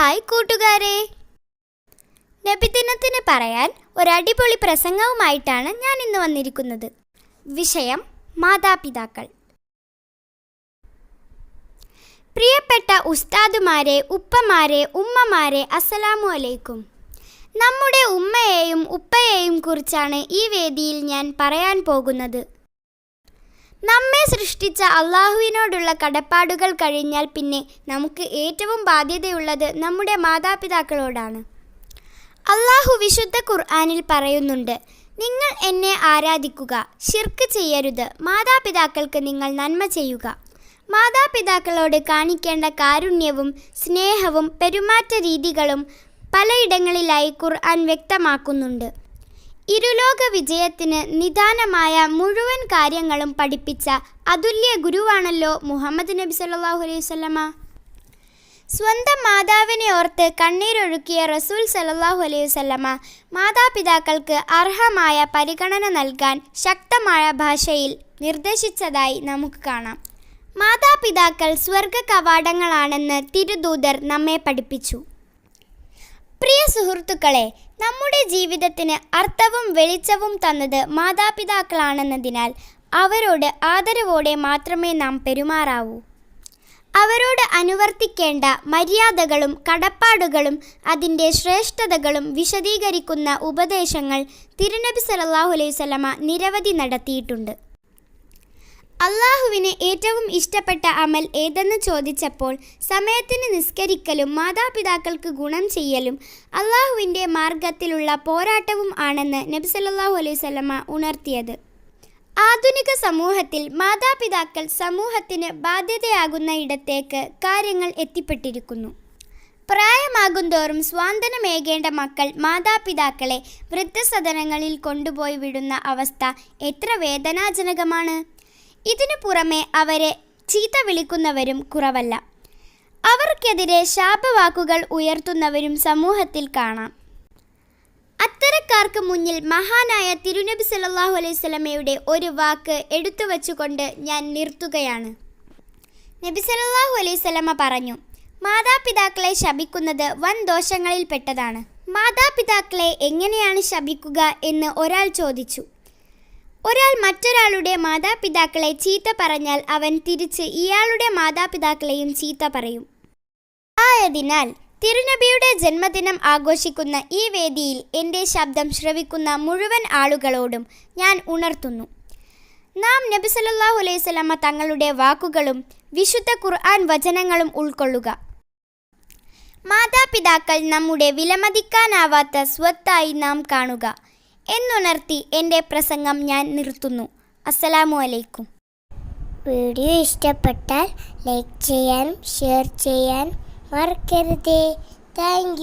Hi കൂട്ടുകാരെ. നബിദിനത്തിന് പറയാൻ ഒരടിപൊളി പ്രസംഗവുമായിട്ടാണ് ഞാൻ ഇന്ന് വന്നിരിക്കുന്നത്. വിഷയം മാതാപിതാക്കൾ. പ്രിയപ്പെട്ട ഉസ്താദുമാരെ ഉപ്പമാരെ ഉമ്മമാരെ അസ്സലാമു അലൈക്കും. നമ്മുടെ ഉമ്മയെയും ഉപ്പയെയും കുറിച്ചാണ് ഈ വേദിയിൽ ഞാൻ പറയാൻ പോകുന്നത്. നമ്മെ സൃഷ്ടിച്ച അള്ളാഹുവിനോടുള്ള കടപ്പാടുകൾ കഴിഞ്ഞാൽ പിന്നെ നമുക്ക് ഏറ്റവും ബാധ്യതയുള്ളത് നമ്മുടെ മാതാപിതാക്കളോടാണ്. അള്ളാഹു വിശുദ്ധ ഖുർആാനിൽ പറയുന്നുണ്ട് നിങ്ങൾ എന്നെ ആരാധിക്കുക ശിർക്ക് ചെയ്യരുത് മാതാപിതാക്കൾക്ക് നിങ്ങൾ നന്മ ചെയ്യുക. മാതാപിതാക്കളോട് കാണിക്കേണ്ട കാരുണ്യവും സ്നേഹവും പെരുമാറ്റ രീതികളും പലയിടങ്ങളിലായി ഖുർആൻ വ്യക്തമാക്കുന്നുണ്ട്. ഇരുലോക വിജയത്തിന് നിദാനമായ മുഴുവൻ കാര്യങ്ങളും പഠിപ്പിച്ച അതുല്യ ഗുരുവാണല്ലോ മുഹമ്മദ് നബി സല്ലാഹു അലൈഹി വസല്ലമ. സ്വന്തം മാതാവിനെ ഓർത്ത് കണ്ണീരൊഴുക്കിയ റസൂൽ സലല്ലാഹു അലൈഹി വസല്ലമ മാതാപിതാക്കൾക്ക് അർഹമായ പരിഗണന നൽകാൻ ശക്തമായ ഭാഷയിൽ നിർദ്ദേശിച്ചതായി നമുക്ക് കാണാം. മാതാപിതാക്കൾ സ്വർഗ കവാടങ്ങളാണെന്ന് തിരുദൂതർ നമ്മെ പഠിപ്പിച്ചു. പ്രിയ സുഹൃത്തുക്കളെ നമ്മുടെ ജീവിതത്തിന് അർത്ഥവും വെളിച്ചവും തന്നത് മാതാപിതാക്കളാണെന്നതിനാൽ അവരോട് ആദരവോടെ മാത്രമേ നാം പെരുമാറാവൂ. അവരോട് അനുവർത്തിക്കേണ്ട മര്യാദകളും കടപ്പാടുകളും അതിന്റെ ശ്രേഷ്ഠതകളും വിശദീകരിക്കുന്ന ഉപദേശങ്ങൾ തിരുനബി വസല്ലമ നിരവധി നടത്തിയിട്ടുണ്ട്. അള്ളാഹുവിന് ഏറ്റവും ഇഷ്ടപ്പെട്ട അമൽ ഏതെന്ന് ചോദിച്ചപ്പോൾ സമയത്തിന് നിസ്കരിക്കലും മാതാപിതാക്കൾക്ക് ഗുണം ചെയ്യലും അള്ളാഹുവിന്റെ മാർഗത്തിലുള്ള പോരാട്ടവും ആണെന്ന് നബി സല്ലല്ലാഹു അലൈഹി ഉണർത്തിയത്. ആധുനിക സമൂഹത്തിൽ മാതാപിതാക്കൾ സമൂഹത്തിന് ബാധ്യതയാകുന്ന ഇടത്തേക്ക് കാര്യങ്ങൾ എത്തിപ്പെട്ടിരിക്കുന്നു. പ്രായമാകുന്തോറും സ്വാതന്ത്ര്യമേകേണ്ട മക്കൾ മാതാപിതാക്കളെ വൃദ്ധസദനങ്ങളിൽ കൊണ്ടുപോയി വിടുന്ന അവസ്ഥ എത്ര വേദനാജനകമാണ്. ഇതിനു പുറമെ അവരെ ചീത്ത വിളിക്കുന്നവരും കുറവല്ല. അവർക്കെതിരെ ശാപവാക്കുകൾ ഉയർത്തുന്നവരും സമൂഹത്തിൽ കാണാം. അത്തരക്കാർക്ക് മുന്നിൽ മഹാനായ തിരുനബി സല്ലല്ലാഹു അലൈഹി സ്വലമയുടെ ഒരു വാക്ക് എടുത്തു വച്ചുകൊണ്ട് ഞാൻ നിർത്തുകയാണ്. നബി സല്ലല്ലാഹു അലൈഹി സ്വലമ പറഞ്ഞു മാതാപിതാക്കളെ ശപിക്കുന്നത് വൻ ദോഷങ്ങളിൽപ്പെട്ടതാണ് മാതാപിതാക്കളെ എങ്ങനെയാണ് ശപിക്കുക? എന്ന് ഒരാൾ ചോദിച്ചു. ഒരാൾ മറ്റൊരാളുടെ മാതാപിതാക്കളെ ചീത്ത പറഞ്ഞാൽ അവൻ തിരിച്ച് ഇയാളുടെ മാതാപിതാക്കളെയും ചീത്ത പറയും. ആയതിനാൽ തിരുനബിയുടെ ജന്മദിനം ആഘോഷിക്കുന്ന ഈ വേദിയിൽ എന്റെ ശബ്ദം ശ്രവിക്കുന്ന മുഴുവൻ ആളുകളോടും ഞാൻ ഉണർത്തുന്നു. നാം നബി സല്ലല്ലാഹു അലൈഹി സ്വലമ തങ്ങളുടെ വാക്കുകളും വിശുദ്ധ ഖുർആൻ വചനങ്ങളും ഉൾക്കൊള്ളുക. മാതാപിതാക്കൾ നമ്മുടെ വിലമതിക്കാനാവാത്ത സ്വത്തായി നാം കാണുക. എന്നുണർത്തി എന്റെ പ്രസംഗം ഞാൻ നിർത്തുന്നു. അസ്സലാമു അലൈക്കും വീഡിയോ ഇഷ്ടപ്പെട്ടാൽ ലൈക്ക് ചെയ്യാനും ഷെയർ ചെയ്യാൻ മറക്കരുതേ. താങ്ക്